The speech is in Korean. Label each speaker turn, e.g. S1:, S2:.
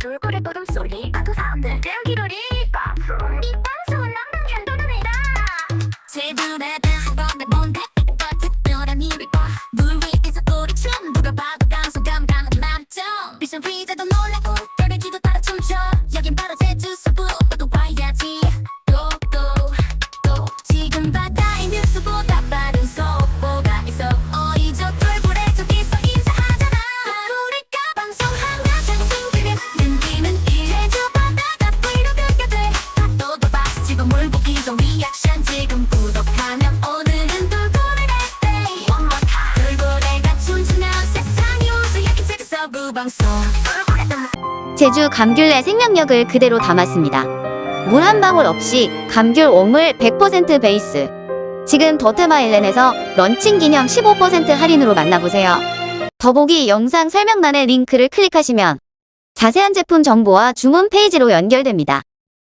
S1: 돌고래 도름 소리. 파도 사운드 땡기로리. 방송 이 방송은 남는 편도입니다. 제 눈에 대한 건데 뭔가 특별한 일이 봐물 위에서 꼬리춤 누가 봐도 강한 만점 비싼 위자도 놀라고
S2: 제주 감귤의 생명력을 그대로 담았습니다. 물 한 방울 없이 감귤 옥물 100% 베이스. 지금 더트마일랜에서 런칭 기념 15% 할인으로 만나보세요. 더보기 영상 설명란의 링크를 클릭하시면 자세한 제품 정보와 주문 페이지로 연결됩니다.